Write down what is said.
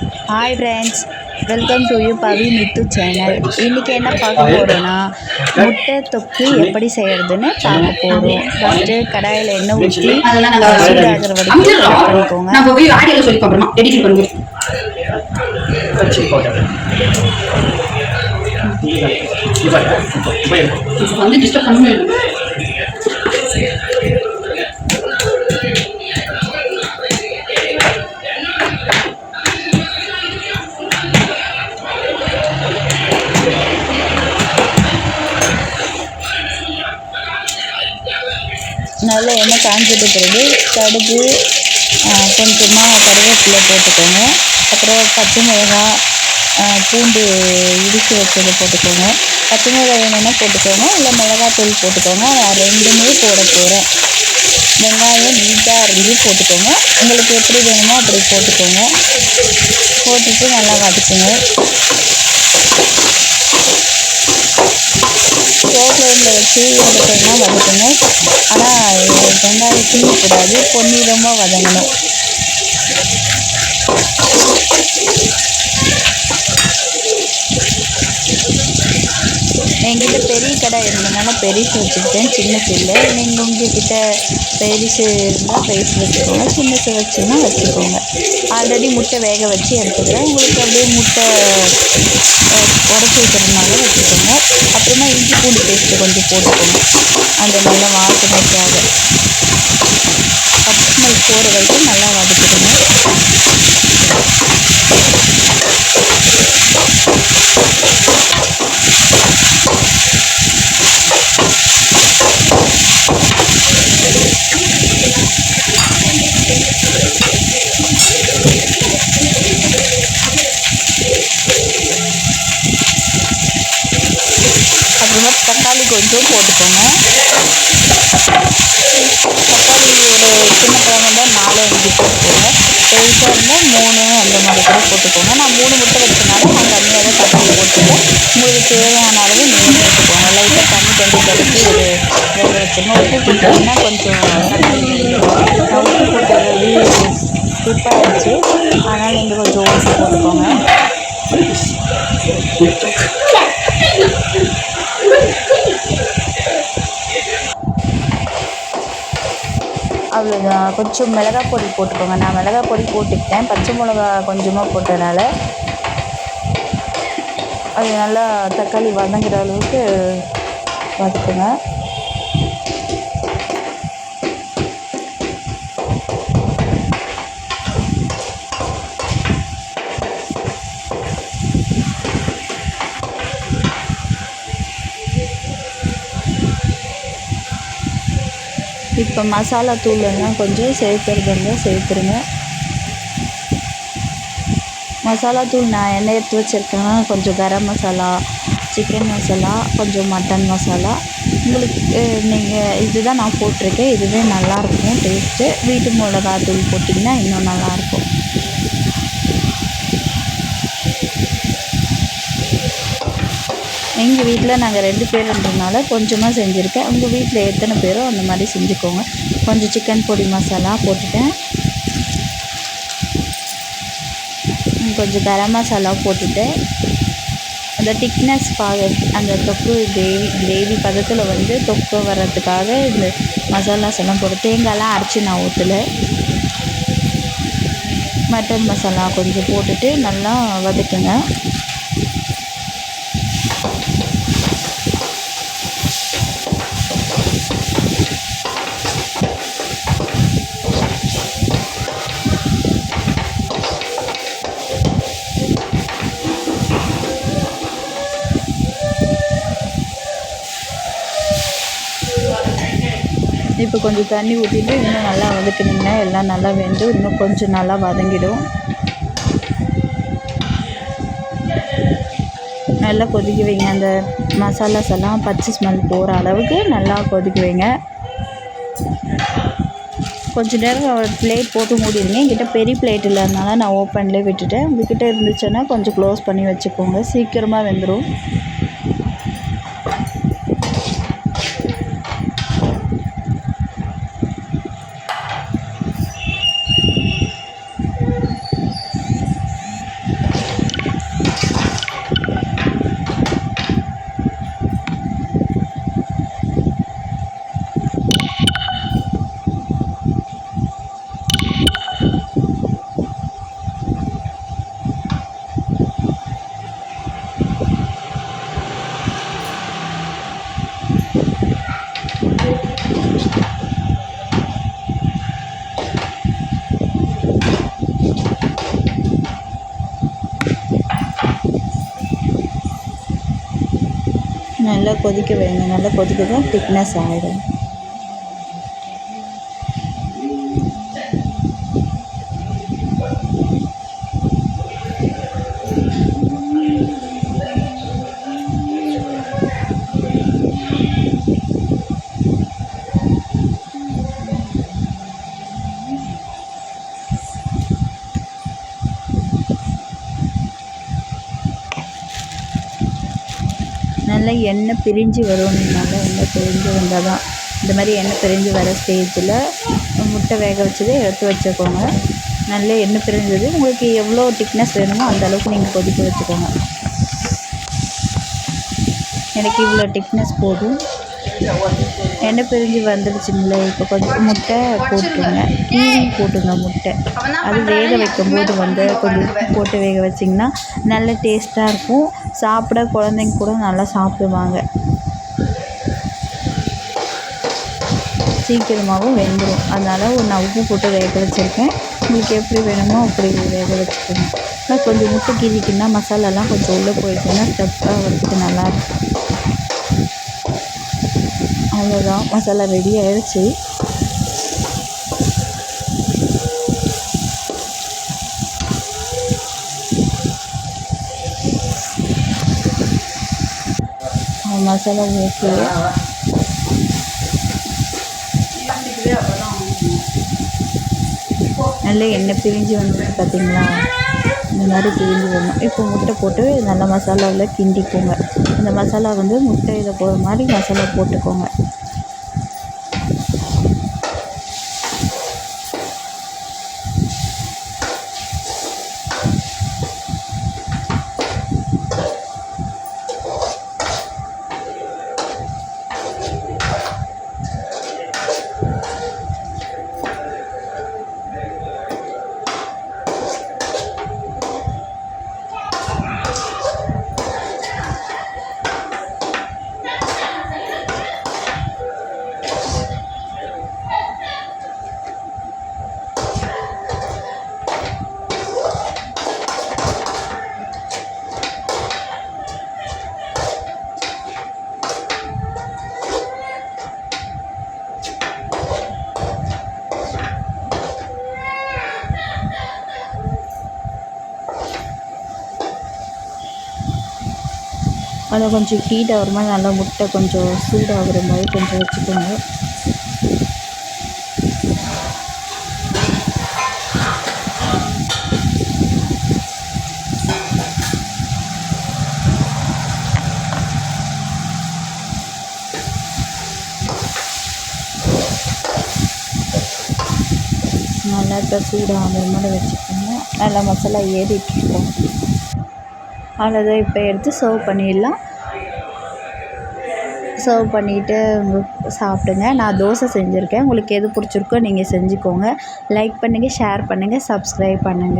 Hi friends welcome to you Pavi Mithu channel இன்றைக்கி என்ன பார்க்க போகிறோன்னா முட்டை தொக்கு எப்படி செய்கிறதுன்னு பார்க்க போகிறோம் ஃபஸ்ட்டு கடாயில் எண்ணெய் ஊற்றி சூடாகிற வரைக்கும் பண்ணிக்கோங்க. நம்ம போய் ஆடியோல நல்லா எண்ணெய் காஞ்சிட்ட பிறகு கடுகு கொஞ்சமாக கருவேப்பிலை போட்டுக்கோங்க. அப்புறம் பச்சை மிளகாய் பூண்டு இடித்து வச்சதை போட்டுக்கோங்க. பச்சை மிளகாய் வேணும்னா போட்டுக்கோங்க. இல்லை மிளகாத்தூள் போட்டுக்கோங்க. நான் ரெண்டுமே போட போகிறேன் வெங்காயம் நீட்டாக அரிஞ்சு போட்டுக்கோங்க. உங்களுக்கு எப்படி வேணுமோ அப்படி போட்டுக்கோங்க. போட்டுட்டு நல்லா வதக்குங்க. ஸ்லோ ஃப்ளேமில் வச்சு வதக்கணும்னா வதக்கணும் ஆனால் வெங்காயம் தீயக்கூடாது பொன்னிறமாக வதங்கணும் என்கிட்ட பெரிய கடை இருந்ததுனால பெருசு வச்சுக்கிட்டேன் சின்னசு இல்லை நீங்கள் உங்ககிட்ட பெருசு இருந்தால் பெருசு வச்சுக்கோங்க சின்னசு வச்சுன்னா வச்சுக்கோங்க. ஆல்ரெடி முட்டை வேக வச்சு எடுத்துக்கிறேன். உங்களுக்கு அப்படியே முட்டை உடச்சி வைக்கிறதுனால வச்சுக்கோங்க. அப்புறமா இஞ்சி பூண்டு பேஸ்ட்டு கொஞ்சம் போட்டுக்கோங்க. அந்த நல்லா வாசனைக்காக. பச்சை ஸ்மெல் போகிற வரைக்கும் நல்லா வதக்கி பெருசாக இருந்தால் மூணு அந்த மாதிரி கூட போட்டுக்கோங்க. நான் மூணு முட்டை வச்சனால நான் கம்மியாக தான் தக்காளி போட்டுக்கேன் உங்களுக்கு தேவையான அளவு நீங்கள் போட்டுக்கோங்க. லைட்டாக தண்ணி கொஞ்சம் கலக்கி ஒரு வேக வச்சிடணும் உப்பு போட்டிங்கன்னா கொஞ்சம் உப்பு போட்டது ஸ்கிப் அதனால் நீங்கள் கொஞ்சம் உப்பு போட்டுக்கோங்க. அவ்வளோதான் கொஞ்சம் மிளகா பொடி போட்டுக்கோங்க. நான் மிளகா பொடி போட்டுக்கிட்டேன். பச்சை மிளகா கொஞ்சமாக போட்டனால. அது நல்லா தக்காளி வதங்குற அளவுக்கு பார்த்துக்கோங்க இப்போ மசாலா தூள் எல்லாம் கொஞ்சம் சேர்த்துறது இருந்தால் சேர்த்துருங்க. மசாலா தூள் நான் என்ன எடுத்து வச்சுருக்கேன்னா கொஞ்சம் கரம் மசாலா சிக்கன் மசாலா கொஞ்சம் மட்டன் மசாலா. உங்களுக்கு நீங்கள் இதுதான் நான் போட்டிருக்கேன். இதுவே நல்லாயிருக்கும் டேஸ்ட்டு வீட்டு மிளகா தூள் போட்டிங்கன்னா இன்னும் நல்லாயிருக்கும் எங்கள் வீட்டில் நாங்கள் ரெண்டு பேருன்றனால கொஞ்சமாக செஞ்சுருக்கேன். உங்கள் வீட்டில் எத்தனை பேரோ அந்த மாதிரி செஞ்சுக்கோங்க. கொஞ்சம் சிக்கன் பொடி மசாலா போட்டுட்டேன். கொஞ்சம் கரம் மசாலா போட்டுட்டேன். அந்த திக்னஸ் பாக அந்த தொக்கு கிரேவி கிரேவி பதத்தில் வந்து தொக்கு வர்றதுக்காக இந்த மசாலாஸ் எல்லாம் போட்டு தேங்காய்லாம் அரைச்சி நான் ஊற்றலை மட்டன் மசாலா கொஞ்சம் போட்டுட்டு நல்லா வதக்குங்க. இப்போ கொஞ்சம் தண்ணி ஊற்றிட்டு இன்னும் நல்லா வதக்கினீங்கன்னா எல்லாம் நல்லா வெந்து இன்னும் கொஞ்சம் நல்லா வதங்கிடும். நல்லா கொதிக்க வைங்க. அந்த மசாலாஸ் எல்லாம் பச்சை ஸ்மெல் போகிற அளவுக்கு நல்லா கொதிக்க வைங்க. கொஞ்ச நேரம் ஒரு பிளேட் போட்டு மூடிடுங்க. என்கிட்ட பெரிய பிளேட் இல்லாதனால நான் ஓப்பன்லேயே விட்டுட்டேன். உங்ககிட்ட இருந்துச்சுன்னா கொஞ்சம் க்ளோஸ் பண்ணி வச்சுக்கோங்க. சீக்கிரமாக வெந்துடும் நல்லா கொதிக்க வைங்க நல்லா கொதிக்க தான் திக்னஸ் ஆகிடும் நல்லா எண்ணெய் பிரிஞ்சு வரும் நல்லா எண்ணெய் பிரிஞ்சு வந்தால் தான் இந்த மாதிரி எண்ணெய் பிரிஞ்சு வர ஸ்டேஜில் முட்டை வேக வச்சதை எடுத்து வச்சுக்கோங்க. நல்ல எண்ணெய் பிரிஞ்சது. உங்களுக்கு எவ்வளோ திக்னஸ் வேணுமோ அந்த அளவுக்கு நீங்கள் கொதிக்க வச்சுக்கோங்க. எனக்கு இவ்வளோ திக்னஸ் போதும். எண்ணெய் பிரிஞ்சு வந்துடுச்சுங்களே இப்போ கொஞ்சம் முட்டை போட்டுருங்க கீழி போட்டுங்க முட்டை. அது வேக வைக்கும்போது வந்து கொஞ்சம் உப்பு போட்டு வேக வச்சிங்கன்னா நல்ல டேஸ்ட்டாக இருக்கும். சாப்பிட குழந்தைங்க கூட நல்லா சாப்பிடுவாங்க. சீக்கிரமாகவும் வெந்துடும் அதனால் ஒரு நான் உப்பு போட்டு வேக வச்சுருக்கேன். உங்களுக்கு எப்படி வேணுமோ அப்படி வேக வச்சுக்கோங்க. ஆனால் கொஞ்சம் முட்டை கீறிட்டிங்கன்னா மசாலாலாம் கொஞ்சம் உள்ளே போயிடுச்சுன்னா ஸ்டப்பாக வரதுக்கு நல்லாயிருக்கும் அவ்வளோதான் மசாலா ரெடி ஆயிடுச்சு. மசாலா ஓகே நல்ல எண்ணெய் பிரிஞ்சு வந்துருக்கு பார்த்தீங்களா இந்த மாதிரி பிரிஞ்சு வரணும் இப்போ முட்டை போட்டு நல்லா மசாலாவில் கிண்டிக்கோங்க. இந்த மசாலா வந்து முட்டையில் போகிற மாதிரி மசாலா போட்டுக்கோங்க. அதை கொஞ்சம் ஹீட் ஆகிற மாதிரி நல்லா முட்டை கொஞ்சம் சூடாகிற மாதிரி கொஞ்சம் வச்சுக்கோங்க. நல்லா இப்போ சூடாகிற மாதிரி வச்சுக்கோங்க. நல்லா மசாலா ஏறிட்டுருக்கோம் அவ்வளோதான். இப்போ எடுத்து சர்வ் பண்ணிடலாம். சர்வ் பண்ணிவிட்டு சாப்பிடுங்க. நான் தோசை செஞ்சுருக்கேன். உங்களுக்கு எது பிடிச்சிருக்கோ நீங்கள் செஞ்சுக்கோங்க. லைக் பண்ணுங்கள் ஷேர் பண்ணுங்கள் சப்ஸ்கிரைப் பண்ணுங்கள்